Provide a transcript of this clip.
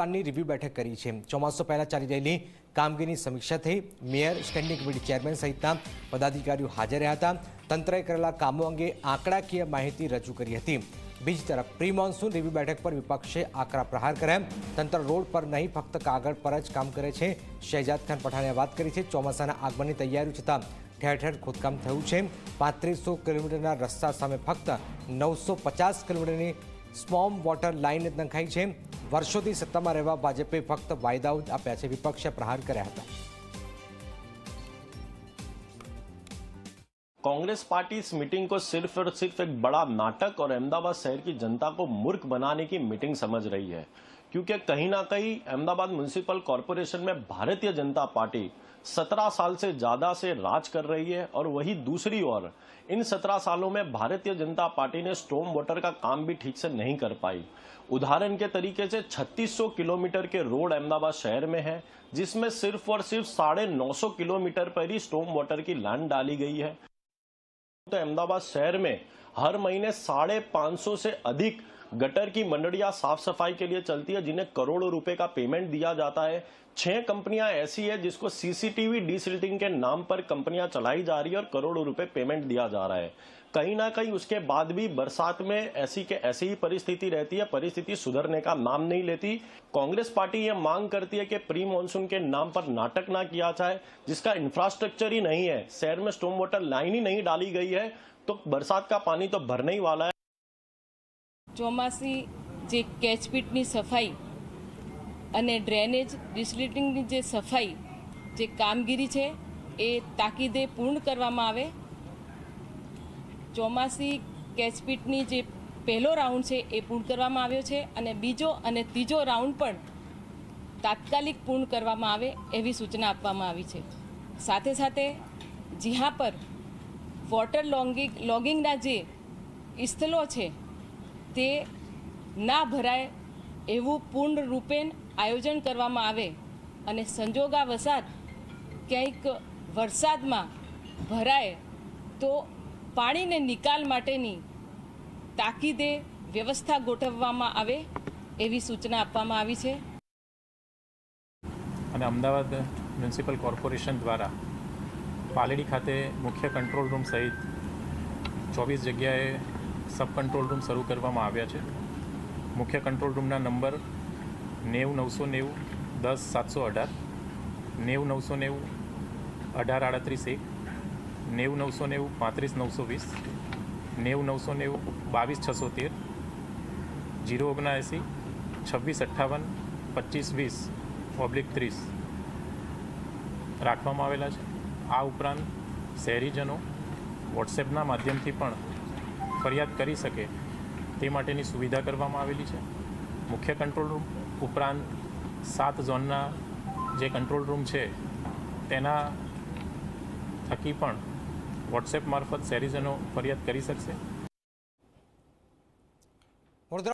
પ્લાનની રિવ્યુ બેઠક કરી છે. ચોમાસું પહેલા ચાલી રહેલી કામગીરીની સમીક્ષા થઈ મેયર, સ્ટેન્ડિંગ કમિટી ચેરમેન સહિતના પદાધિકારીઓ હાજર રહ્યા હતા. તંત્રએ કરેલા કામો અંગે આંકડાકીય માહિતી રજૂ કરી હતી. બીજી તરફ પ્રી મોન્સૂન રિવ્યુ બેઠક પર વિપક્ષે આકરા પ્રહાર કર્યા. તંત્ર રોડ પર નહીં, ફક્ત કાગળ પર જ કામ કરે છે. શહેજાદ ખાન પઠાણે વાત કરી છે, ચોમાસાના આગમનની તૈયારીઓ છતાં ઠેર ઠેર ખોદકામ થયું છે. પાંત્રીસો કિલોમીટરના રસ્તા સામે ફક્ત નવસો પચાસ કિલોમીટરની સ્મોમ વોટર લાઇન નંખાઈ છે. વર્ષોથી સત્તામાં રહેવા ભાજપે ફક્ત વાયદાઓ જ આપ્યા છે વિપક્ષે પ્રહાર કર્યા હતા कांग्रेस पार्टी इस मीटिंग को सिर्फ और सिर्फ एक बड़ा नाटक और अहमदाबाद शहर की जनता को मूर्ख बनाने की मीटिंग समझ रही है क्योंकि कहीं ना कहीं अहमदाबाद म्यूनिसिपल कॉरपोरेशन में भारतीय जनता पार्टी सत्रह साल से ज़्यादा से राज कर रही है और वही दूसरी ओर इन सत्रह सालों में भारतीय जनता पार्टी ने स्टोम वाटर का काम भी ठीक से नहीं कर पाई। उदाहरण के तरीके से 3600 किलोमीटर के रोड अहमदाबाद शहर में है, जिसमें सिर्फ़ और सिर्फ़ साढ़े नौ किलोमीटर पर ही स्टोम वाटर की लाइन डाली गई है। तो अहमदाबाद शहर में हर महीने साढ़े पाँच सौ से अधिक गटर की मंडड़ियाँ साफ़ सफ़ाई के लिए चलती है, जिन्हें करोड़ों रुपए का पेमेंट दिया जाता है। छह कंपनियाँ ऐसी है जिसको सीसीटीवी डिसिल्टिंग के नाम पर कंपनियाँ चलाई जा रही है और करोड़ों रुपए पेमेंट दिया जा रहा है। कहीं ना कहीं उसके बाद भी बरसात में ऐसी के ऐसी ही परिस्थिति रहती है परिस्थिति सुधरने का नाम नहीं लेती कांग्रेस पार्टी ये मांग करती है कि प्री मानसून के नाम पर नाटक ना किया जाए जिसका इंफ्रास्ट्रक्चर ही नहीं है शहर में स्टोम वाटर लाइन ही नहीं डाली गई है तो बरसात का पानी तो भरने ही वाला है ચોમાસી જે કેચપીટની સફાઈ અને ડ્રેનેજ ડિસ્લિટિંગની જે સફાઈ જે કામગીરી છે એ તાકીદે પૂર્ણ કરવામાં આવે ચોમાસી કેચપીટની જે પહેલો રાઉન્ડ છે એ પૂર્ણ કરવામાં આવ્યો છે અને બીજો અને ત્રીજો રાઉન્ડ પણ તાત્કાલિક પૂર્ણ કરવામાં આવે એવી સૂચના આપવામાં આવી છે. સાથે સાથે જીહા પર વોટર લોંગિંગ લોગિંગના જે સ્થળો છે તે ના ભરાય એવું પૂર્ણ રૂપે આયોજન કરવામાં આવે અને સંજોગા વસાત ક્યાંક વરસાદમાં ભરાય તો પાણીને નિકાલ માટેની તાકીદે વ્યવસ્થા ગોઠવવામાં આવે એવી સૂચના આપવામાં આવી છે. અને અમદાવાદ મ્યુનિસિપલ કોર્પોરેશન દ્વારા પાલેડી ખાતે મુખ્ય કંટ્રોલ રૂમ સહિત ચોવીસ જગ્યાએ સબ કંટ્રોલ રૂમ શરૂ કરવામાં આવ્યા છે. મુખ્ય કંટ્રોલ રૂમના નંબર નેવું નવસો નેવું દસ સાતસો અઢાર, નેવું નવસો નેવું અઢાર આડત્રીસ એક નેવું નવસો નેવું પાંત્રીસ નવસો વીસ, નેવું નવસો નેવું બાવીસ છસો તેર, જીરો ઓગણએંસી છવ્વીસ અઠ્ઠાવન, પચીસ વીસ, ઓબ્લિક ત્રીસ. રાખવામાં આવેલા છે. આ ઉપરાંત શહેરીજનો વોટ્સએપના માધ્યમથી પણ ફરિયાદ કરી શકે તે માટેની સુવિધા કરવામાં આવેલી છે. મુખ્ય કંટ્રોલ રૂમ ઉપરાંત સાત ઝોનના જે કંટ્રોલ રૂમ છે, તેના થકી પણ વોટ્સએપ મારફત શહેરીજનો ફરિયાદ કરી શકશે?